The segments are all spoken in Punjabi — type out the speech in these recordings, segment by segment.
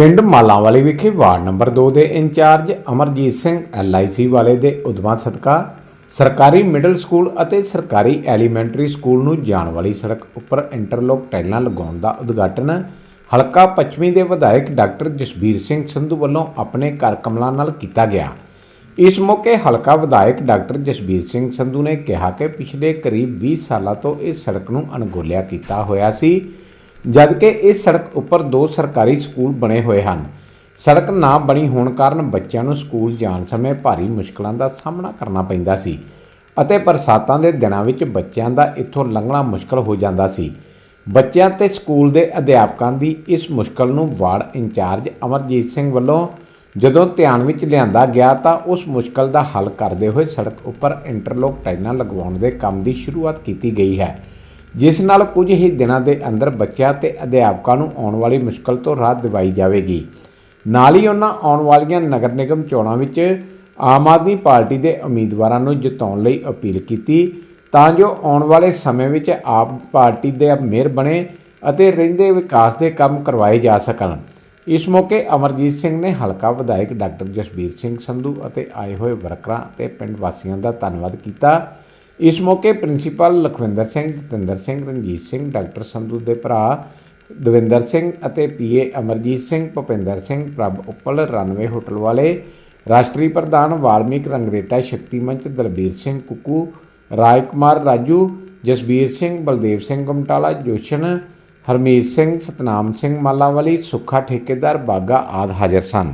ਪਿੰਡ ਮਾਲਾਂਵਾਲੀ ਵਿਖੇ ਵਾਰਡ ਨੰਬਰ 2 ਦੇ ਇੰਚਾਰਜ ਅਮਰਜੀਤ ਸਿੰਘ, ਐਲਆਈਸੀ ਵਾਲੇ ਦੇ ਉਦਮਾਂ ਸਦਕਾ ਸਰਕਾਰੀ ਮਿਡਲ ਸਕੂਲ ਅਤੇ ਸਰਕਾਰੀ ਐਲੀਮੈਂਟਰੀ ਸਕੂਲ ਨੂੰ ਜਾਣ ਵਾਲੀ ਸੜਕ ਉੱਪਰ ਇੰਟਰਲੋਕ ਟਾਈਲਾਂ ਲਗਾਉਣ ਦਾ ਉਦਘਾਟਨ ਹਲਕਾ ਪੱਛਮੀ ਦੇ ਵਿਧਾਇਕ ਡਾਕਟਰ ਜਸਬੀਰ ਸਿੰਘ ਸੰਧੂ ਵੱਲੋਂ ਆਪਣੇ ਘਰ ਕਮਲਾਂ ਨਾਲ ਕੀਤਾ ਗਿਆ। ਇਸ ਮੌਕੇ ਹਲਕਾ ਵਿਧਾਇਕ ਡਾਕਟਰ ਜਸਬੀਰ ਸਿੰਘ ਸੰਧੂ ਨੇ ਕਿਹਾ ਕਿ ਪਿਛਲੇ ਕਰੀਬ 20 ਸਾਲਾਂ ਤੋਂ ਇਸ ਸੜਕ ਨੂੰ ਅਣਗੋਲਿਆ ਕੀਤਾ ਹੋਇਆ ਸੀ। ਜਦਕਿ ਇਸ ਸੜਕ ਉੱਪਰ ਦੋ ਸਰਕਾਰੀ ਸਕੂਲ ਬਣੇ ਹੋਏ ਹਨ। ਸੜਕ ਨਾ ਬਣੀ ਹੋਣ ਕਾਰਨ ਬੱਚਿਆਂ ਨੂੰ ਸਕੂਲ ਜਾਣ ਸਮੇਂ ਭਾਰੀ ਮੁਸ਼ਕਲਾਂ ਦਾ ਸਾਹਮਣਾ ਕਰਨਾ ਪੈਂਦਾ ਸੀ ਅਤੇ ਬਰਸਾਤਾਂ ਦੇ ਦਿਨਾਂ ਵਿੱਚ ਬੱਚਿਆਂ ਦਾ ਇੱਥੋਂ ਲੰਘਣਾ ਮੁਸ਼ਕਲ ਹੋ ਜਾਂਦਾ ਸੀ। ਬੱਚਿਆਂ ਤੇ ਸਕੂਲ ਦੇ ਅਧਿਆਪਕਾਂ ਦੀ ਇਸ ਮੁਸ਼ਕਲ ਨੂੰ ਵਾਰਡ ਇੰਚਾਰਜ ਅਮਰਜੀਤ ਸਿੰਘ ਵੱਲੋਂ ਜਦੋਂ ਧਿਆਨ ਵਿੱਚ ਲਿਆਂਦਾ ਗਿਆ ਤਾਂ ਉਸ ਮੁਸ਼ਕਲ ਦਾ ਹੱਲ ਕਰਦੇ ਹੋਏ ਸੜਕ ਉੱਪਰ ਇੰਟਰਲੋਕ ਟਾਈਲਾਂ ਲਗਵਾਉਣ ਦੇ ਕੰਮ ਦੀ ਸ਼ੁਰੂਆਤ ਕੀਤੀ ਗਈ ਹੈ। ਜਿਸ ਨਾਲ ਕੁਝ ਹੀ ਦਿਨਾਂ ਦੇ ਅੰਦਰ ਬੱਚਿਆਂ ਤੇ ਅਧਿਆਪਕਾਂ ਨੂੰ ਆਉਣ ਵਾਲੀ ਮੁਸ਼ਕਲ ਤੋਂ ਰਾਹਤ ਦਿਵਾਈ ਜਾਵੇਗੀ। ਨਾਲ ਹੀ ਉਹਨਾਂ ਆਉਣ ਵਾਲੀਆਂ ਨਗਰ ਨਿਗਮ ਚੋਣਾਂ ਵਿੱਚ ਆਮ ਆਦਮੀ ਪਾਰਟੀ ਦੇ ਉਮੀਦਵਾਰਾਂ ਨੂੰ ਜਿਤਾਉਣ ਲਈ ਅਪੀਲ ਕੀਤੀ, ਤਾਂ ਜੋ ਆਉਣ ਵਾਲੇ ਸਮੇਂ ਵਿੱਚ ਆਪ ਪਾਰਟੀ ਦੇ ਮੇਅਰ ਬਣੇ ਅਤੇ ਰਹਿੰਦੇ ਵਿਕਾਸ ਦੇ ਕੰਮ ਕਰਵਾਏ ਜਾ ਸਕਣ। ਇਸ ਮੌਕੇ ਅਮਰਜੀਤ ਸਿੰਘ ਨੇ ਹਲਕਾ ਵਿਧਾਇਕ ਡਾਕਟਰ ਜਸਬੀਰ ਸਿੰਘ ਸੰਧੂ ਅਤੇ ਆਏ ਹੋਏ ਵਰਕਰਾਂ ਅਤੇ ਪਿੰਡ ਵਾਸੀਆਂ ਦਾ ਧੰਨਵਾਦ ਕੀਤਾ। ਇਸ ਮੌਕੇ ਪ੍ਰਿੰਸੀਪਲ ਲਖਵਿੰਦਰ ਸਿੰਘ, ਜਤਿੰਦਰ ਸਿੰਘ, ਰਣਜੀਤ ਸਿੰਘ, ਡਾਕਟਰ ਸੰਧੂ ਦੇ ਭਰਾ ਦਵਿੰਦਰ ਸਿੰਘ ਅਤੇ ਪੀਏ ਅਮਰਜੀਤ ਸਿੰਘ, ਭੁਪਿੰਦਰ ਸਿੰਘ, ਪ੍ਰਭ ਉੱਪਲ ਰਨਵੇ ਹੋਟਲ ਵਾਲੇ ਰਾਸ਼ਟਰੀ ਪ੍ਰਧਾਨ ਵਾਲਮੀਕ ਰੰਗਰੇਟਾ ਸ਼ਕਤੀ ਮੰਚ ਦਲਬੀਰ ਸਿੰਘ ਕੁੱਕੂ ਰਾਜ ਕੁਮਾਰ ਰਾਜੂ, ਜਸਬੀਰ ਸਿੰਘ, ਬਲਦੇਵ ਸਿੰਘ ਗਮਟਾਲਾ ਜੋਸ਼ਨ ਹਰਮੀਤ ਸਿੰਘ, ਸਤਨਾਮ ਸਿੰਘ ਮਾਲਾਵਾਲੀ, ਸੁੱਖਾ ਠੇਕੇਦਾਰ ਬਾਗਾ ਆਦ ਹਾਜ਼ਰ ਸਨ।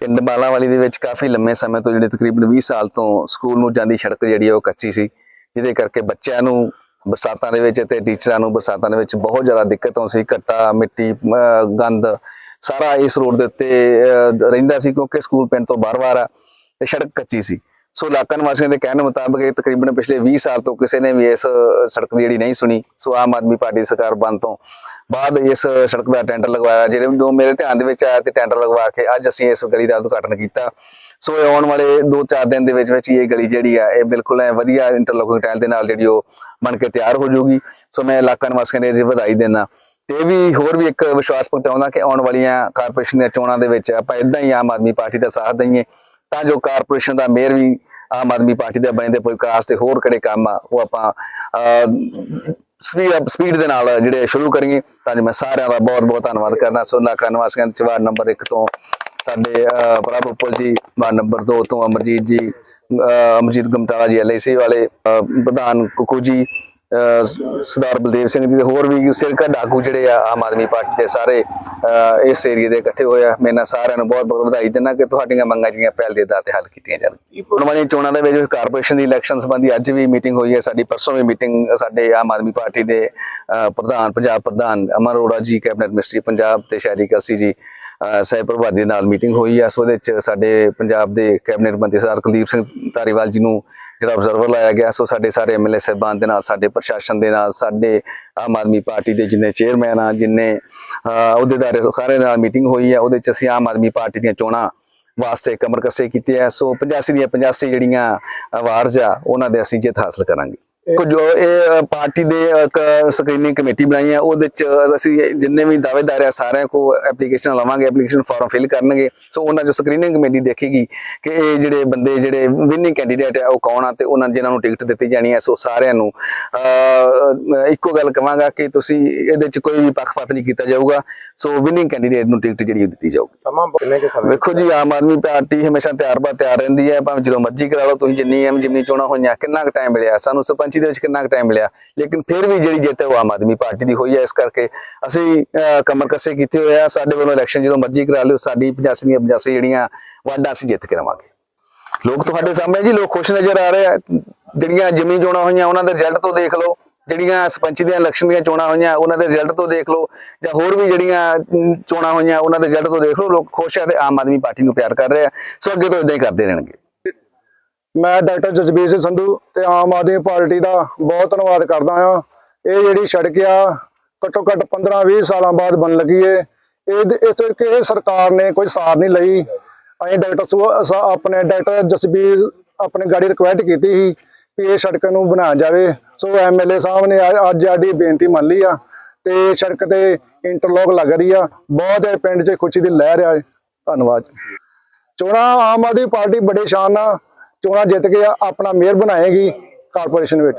ਪਿੰਡ ਮਾਲਾਵਾਲੀ ਦੇ ਵਿੱਚ ਕਾਫੀ ਲੰਮੇ ਸਮੇਂ ਤੋਂ ਜਿਹੜੇ ਤਕਰੀਬਨ 20 ਸਾਲ ਤੋਂ ਸਕੂਲ ਨੂੰ ਜਾਂਦੀ ਸੜਕ ਜਿਹੜੀ ਆ ਉਹ ਕੱਚੀ ਸੀ। ਜਿਹਦੇ ਕਰਕੇ ਬੱਚਿਆਂ ਨੂੰ ਬਰਸਾਤਾਂ ਦੇ ਵਿੱਚ ਤੇ ਟੀਚਰਾਂ ਨੂੰ ਬਰਸਾਤਾਂ ਦੇ ਵਿੱਚ ਬਹੁਤ ਜ਼ਿਆਦਾ ਦਿੱਕਤ ਆਉਂਦੀ ਸੀ ਘੱਟਾ ਮਿੱਟੀ ਅਹ ਗੰਦ ਸਾਰਾ ਇਸ ਰੋਡ ਦੇ ਉੱਤੇ ਅਹ, ਰਹਿੰਦਾ ਸੀ ਕਿਉਂਕਿ ਸਕੂਲ ਪਿੰਡ ਤੋਂ ਬਾਰ-ਬਾਰ ਆ ਤੇ ਸੜਕ ਕੱਚੀ ਸੀ। ਸੋ ਇਲਾਕਾ ਨਿਵਾਸੀਆਂ ਦੇ ਕਹਿਣ ਮੁਤਾਬਕ ਇਹ ਤਕਰੀਬਨ ਪਿਛਲੇ 20 ਸਾਲ ਤੋਂ ਕਿਸੇ ਨੇ ਵੀ ਇਸ ਸੜਕ ਦੀ ਜਿਹੜੀ ਨਹੀਂ ਸੁਣੀ, ਸੋ ਆਮ ਆਦਮੀ ਪਾਰਟੀ ਸਰਕਾਰ ਬਣ ਤੋਂ ਬਾਅਦ ਇਸ ਸੜਕ ਦਾ ਟੈਂਡਰ ਲਗਵਾਇਆ, ਜਿਹੜੇ ਜੋ ਮੇਰੇ ਧਿਆਨ ਦੇ ਵਿੱਚ ਆਇਆ ਤੇ ਟੈਂਡਰ ਲਗਵਾ ਕੇ ਅੱਜ ਅਸੀਂ ਇਸ ਗਲੀ ਦਾ ਉਦਘਾਟਨ ਕੀਤਾ। ਸੋ ਇਹ ਆਉਣ ਵਾਲੇ 2-4 ਦਿਨ ਦੇ ਵਿੱਚ ਵਿੱਚ ਇਹ ਗਲੀ ਜਿਹੜੀ ਆ, ਇਹ ਬਿਲਕੁਲ ਐ ਵਧੀਆ ਇੰਟਰਲੋਕਿੰਗ ਟਾਈਲ ਦੇ ਨਾਲ ਜਿਹੜੀ ਉਹ ਬਣ ਕੇ ਤਿਆਰ ਹੋ ਜਾਊਗੀ। ਸੋ ਮੈਂ ਇਲਾਕਾ ਨਿਵਾਸੀਆਂ ਦੇ ਜੀ ਵਧਾਈ ਦੇਣਾ ਤੇ ਵੀ ਹੋਰ ਵੀ ਇੱਕ ਵਿਸ਼ਵਾਸ ਪ੍ਰਗਟਾਉਂਦਾ ਕਿ ਆਉਣ ਵਾਲੀਆਂ ਕਾਰਪੋਰੇਸ਼ਨ ਦੀਆਂ ਚੋਣਾਂ ਦੇ ਵਿੱਚ ਆਪਾਂ ਇਦਾਂ ਹੀ ਆਮ ਆਦਮੀ ਪਾਰਟੀ ਦਾ ਸਾਥ ਦਈਏ। ਤਾਂ ਜੋ ਕਾਰਪੋਰੇਸ਼ਨ ਦਾ ਮੇਅਰ ਵੀ ਆਮ ਆਦਮੀ ਪਾਰਟੀ ਦੇ ਬਣਦੇ ਕੋਈ ਵਿਕਾਸ ਤੇ ਹੋਰ ਕਿਹੜੇ ਕੰਮ ਆ ਉਹ ਆਪਾਂ ਸਪੀਡ ਸਪੀਡ ਦੇ ਨਾਲ ਜਿਹੜੇ ਸ਼ੁਰੂ ਕਰੀਏ। ਤਾਂ ਜੋ ਮੈਂ ਸਾਰਿਆਂ ਦਾ ਬਹੁਤ ਬਹੁਤ ਧੰਨਵਾਦ ਕਰਦਾ। ਸੋ ਇਲਾਕਾ ਨਿਵਾਸੀਆਂ ਦੇ ਵਾਰਡ ਨੰਬਰ 1 ਤੋਂ ਸਾਡੇ ਅਹ, ਪ੍ਰਭ ਉੱਪਲ ਜੀ ਵਾਰਡ ਨੰਬਰ 2 ਤੋਂ ਅਮਰਜੀਤ ਜੀ ਅਹ, ਅਮਰਜੀਤ ਗਮਟਾਲਾ ਜੀ ਐਲਆਈਸੀ ਵਾਲੇ ਅਹ, ਪ੍ਰਧਾਨ ਕੁਕੂ ਜੀ ਸਰਦਾਰ ਬਲਦੇਵ ਸਿੰਘ ਜੀ ਤੇ ਹੋਰ ਵੀ ਸਿਰਕਾ ਡਾਕੂ ਜਿਹੜੇ ਆ, ਆਮ ਆਦਮੀ ਪਾਰਟੀ ਦੇ ਸਾਰੇ ਇਸ ਏਰੀਏ ਦੇ ਇਕੱਠੇ ਹੋਏ ਆ। ਮੈਂ ਇਹਨਾਂ ਸਾਰਿਆਂ ਨੂੰ ਬਹੁਤ ਬਹੁਤ ਵਧਾਈ ਦਿੰਦਾ ਕਿ ਤੁਹਾਡੀਆਂ ਮੰਗਾਂ ਜਿਹੜੀਆਂ ਪਹਿਲ ਦੇ ਆਧਾਰ ਤੇ ਹੱਲ ਕੀਤੀਆਂ ਜਾਣ। ਹੁਣ ਵਾਲੀਆਂ ਚੋਣਾਂ ਦੇ ਵਿੱਚ ਕਾਰਪੋਰੇਸ਼ਨ ਦੀ ਇਲੈਕਸ਼ਨ ਸੰਬੰਧੀ ਅੱਜ ਵੀ ਮੀਟਿੰਗ ਹੋਈ ਹੈ। ਸਾਡੀ ਪਰਸੋਂ ਵੀ ਮੀਟਿੰਗ ਸਾਡੇ ਆਮ ਆਦਮੀ ਪਾਰਟੀ ਦੇ ਪ੍ਰਧਾਨ, ਪੰਜਾਬ ਪ੍ਰਧਾਨ ਅਮਰ ਅਰੋੜਾ ਜੀ, ਕੈਬਨਿਟ ਮਿਨਿਸਟਰੀ ਪੰਜਾਬ ਤੇ ਸ਼ਹਿਰੀ ਕਸੀ ਜੀ ਸਾਹਿਬ ਸਹਿ ਦੇ ਨਾਲ ਮੀਟਿੰਗ ਹੋਈ ਆ ਸੋ ਉਹਦੇ ਵਿੱਚ ਸਾਡੇ ਪੰਜਾਬ ਦੇ ਕੈਬਨਿਟ ਮੰਤਰੀ ਸਰਦਾਰ ਕੁਲਦੀਪ ਸਿੰਘ ਧਾਰੀਵਾਲ ਜੀ ਨੂੰ ਜਿਹੜਾ ਆਬਜ਼ਰਵਰ ਲਾਇਆ ਗਿਆ। ਸੋ ਸਾਡੇ ਸਾਰੇ ਐਮਐਲਏ ਸਾਹਿਬਾਨ ਦੇ ਨਾਲ ਸਾਡੇ ਪ੍ਰਸ਼ਾਸਨ ਦੇ ਨਾਲ ਸਾਡੇ ਆਮ ਆਦਮੀ ਪਾਰਟੀ ਦੇ ਜਿੰਨੇ ਚੇਅਰਮੈਨ ਆ ਜਿੰਨੇ ਅਹ, ਅਹੁਦੇਦਾਰ ਆ, ਸਾਰੇ ਨਾਲ ਮੀਟਿੰਗ ਹੋਈ ਹੈ ਉਹਦੇ 'ਚ ਅਸੀਂ ਆਮ ਆਦਮੀ ਪਾਰਟੀ ਦੀਆਂ ਚੋਣਾਂ ਵਾਸਤੇ ਕਮਰ ਕੱਸੇ ਕੀਤੇ ਆ। ਸੋ 85 ਦੀਆਂ 85 ਜਿਹੜੀਆਂ ਅਵਾਰਡਸ ਆ ਉਹਨਾਂ ਦੇ ਅਸੀਂ ਜਿੱਤ ਹਾਸਲ ਕਰਾਂਗੇ। ਕੁਝ ਜੋ ਇਹ ਪਾਰਟੀ ਦੇ ਸਕਰੀਨਿੰਗ ਕਮੇਟੀ ਬਣਾਈ ਹੈ ਉਹਦੇ ਚ ਅਸੀਂ ਜਿੰਨੇ ਵੀ ਦਾਅਵੇਦਾਰ ਆ ਸਾਰਿਆਂ ਕੋ ਐਪਲੀਕੇਸ਼ਨ ਲਵਾਂਗੇ ਐਪਲੀਕੇਸ਼ਨ ਫਾਰਮ ਫਿਲ ਕਰਨਗੇ। ਸੋ ਉਹਨਾਂ ਚ ਸਕਰੀਨਿੰਗ ਕਮੇਟੀ ਦੇਖੇਗੀ ਕਿ ਇਹ ਜਿਹੜੇ ਬੰਦੇ ਜਿਹੜੇ ਵਿਨਿੰਗ ਕੈਂਡੀਡੇਟ ਆ ਉਹ ਕੌਣ ਆ ਤੇ ਉਹਨਾਂ ਜਿਨ੍ਹਾਂ ਨੂੰ ਟਿਕਟ ਦਿੱਤੀ ਜਾਣੀ ਹੈ ਸੋ ਸਾਰਿਆਂ ਨੂੰ ਇੱਕੋ ਗੱਲ ਕਵਾਂਗਾ ਕਿ ਤੁਸੀਂ ਇਹਦੇ ਚ ਕੋਈ ਵੀ ਪੱਖਪਾਤ ਨਹੀਂ ਕੀਤਾ ਜਾਊਗਾ। ਸੋ ਵਿਨਿੰਗ ਕੈਂਡੀਡੇਟ ਨੂੰ ਟਿਕਟ ਜਿਹੜੀ ਦਿੱਤੀ ਜਾਊਗੀ। ਸਮਾਂ ਕਿੰਨੇ ਕੇ ਸਮੇਂ ਵੇਖੋ ਜੀ ਆਮ ਆਦਮੀ ਪਾਰਟੀ ਹਮੇਸ਼ਾ ਤਿਆਰ ਬਾ ਤਿਆਰ ਰਹਿੰਦੀ ਹੈ ਭਾਵੇਂ ਜਦੋਂ ਮਰਜ਼ੀ ਕਰਾ ਲਓ ਤੁਸੀਂ ਜਿੰਨੀ ਐਮ ਜਿੰਨੀ ਚੋਣਾਂ ਹੋਈਆਂ ਕਿੰਨਾ ਕੁ ਟਾਈਮ ਮਿਲਿਆ? ਸਾਨੂੰ ਸਰਪੰਚੀ ਦੇ ਵਿੱਚ ਕਿੰਨਾ ਕੁ ਟਾਈਮ ਮਿਲਿਆ। ਲੇਕਿਨ ਫਿਰ ਵੀ ਜਿਹੜੀ ਜਿੱਤ ਹੈ ਉਹ ਆਮ ਆਦਮੀ ਪਾਰਟੀ ਦੀ ਹੋਈ ਹੈ। ਇਸ ਕਰਕੇ ਅਸੀਂ ਅਹ, ਕਮਰ ਕੱਸੇ ਕੀਤੇ ਹੋਏ ਆ। ਸਾਡੇ ਵੱਲੋਂ ਇਲੈਕਸ਼ਨ ਜਦੋਂ ਮਰਜ਼ੀ ਕਰਾ ਲਿਓ। ਸਾਡੀ 85 ਦੀਆਂ 85 ਜਿਹੜੀਆਂ ਵਾਢਾਂ ਅਸੀਂ ਜਿੱਤ ਕੇ ਰਵਾਂਗੇ ਲੋਕ ਤੁਹਾਡੇ ਸਾਹਮਣੇ ਜੀ ਲੋਕ ਖੁਸ਼ ਨਜ਼ਰ ਆ ਰਹੇ ਆ। ਜਿਹੜੀਆਂ ਜ਼ਮੀਨ ਚੋਣਾਂ ਹੋਈਆਂ ਉਹਨਾਂ ਦੇ ਰਿਜ਼ਲਟ ਤੋਂ ਦੇਖ ਲਓ। ਜਿਹੜੀਆਂ ਸਰਪੰਚੀ ਦੀਆਂ ਇਲੈਕਸ਼ਨ ਦੀਆਂ ਚੋਣਾਂ ਹੋਈਆਂ ਉਹਨਾਂ ਦੇ ਰਿਜ਼ਲਟ ਤੋਂ ਦੇਖ ਲਓ। ਜਾਂ ਹੋਰ ਵੀ ਜਿਹੜੀਆਂ ਚੋਣਾਂ ਹੋਈਆਂ ਉਹਨਾਂ ਦੇ ਰਿਜ਼ਲਟ ਤੋਂ ਦੇਖ ਲਓ। ਲੋਕ ਖੁਸ਼ ਆ ਤੇ ਆਮ ਆਦਮੀ ਪਾਰਟੀ ਨੂੰ ਪਿਆਰ ਕਰ ਰਹੇ ਆ। ਸੋ ਅੱਗੇ ਤੋਂ ਇਦਾਂ ਹੀ ਕਰਦੇ ਰਹਿਣਗੇ। ਮੈਂ ਡਾਕਟਰ ਜਸਬੀਰ ਸਿੰਘ ਸੰਧੂ ਤੇ ਆਮ ਆਦਮੀ ਪਾਰਟੀ ਦਾ ਬਹੁਤ ਧੰਨਵਾਦ ਕਰਦਾ ਹਾਂ। ਇਹ ਜਿਹੜੀ ਸੜਕ ਆ, ਘੱਟੋ ਘੱਟ 15-20 ਸਾਲਾਂ ਬਾਅਦ ਬਣ ਲੱਗੀ ਏ। ਇਹ ਇਸ ਕਰਕੇ ਸਰਕਾਰ ਨੇ ਕੋਈ ਸਾਰ ਨਹੀਂ ਲਈ। ਅਸੀਂ ਡਾਕਟਰ ਸੁ- ਆਪਣੇ ਡਾਕਟਰ ਜਸਬੀਰ ਆਪਣੇ ਗਾੜੀ ਰਿਕੁਐਸਟ ਕੀਤੀ ਸੀ ਵੀ ਇਹ ਸੜਕ ਨੂੰ ਬਣਾਇਆ ਜਾਵੇ। ਸੋ ਐਮਐਲਏ ਸਾਹਿਬ ਨੇ ਅੱਜ ਸਾਡੀ ਬੇਨਤੀ ਮੰਨ ਲਈ ਆ ਤੇ ਸੜਕ ਤੇ ਇੰਟਰਲੋਕ ਲੱਗ ਰਹੀ ਆ। ਬਹੁਤ ਇਹ ਪਿੰਡ 'ਚ ਖੁਸ਼ੀ ਦੀ ਲਹਿਰ ਆ। ਧੰਨਵਾਦ। ਚੋਣਾਂ ਆਮ ਆਦਮੀ ਪਾਰਟੀ ਬੜੇ ਸ਼ਾਨ ਨਾਲ ਚੋਣਾਂ ਜਿੱਤ ਕੇ ਆਪਣਾ ਮੇਅਰ ਬਣਾਏਗੀ ਕਾਰਪੋਰੇਸ਼ਨ ਵਿੱਚ।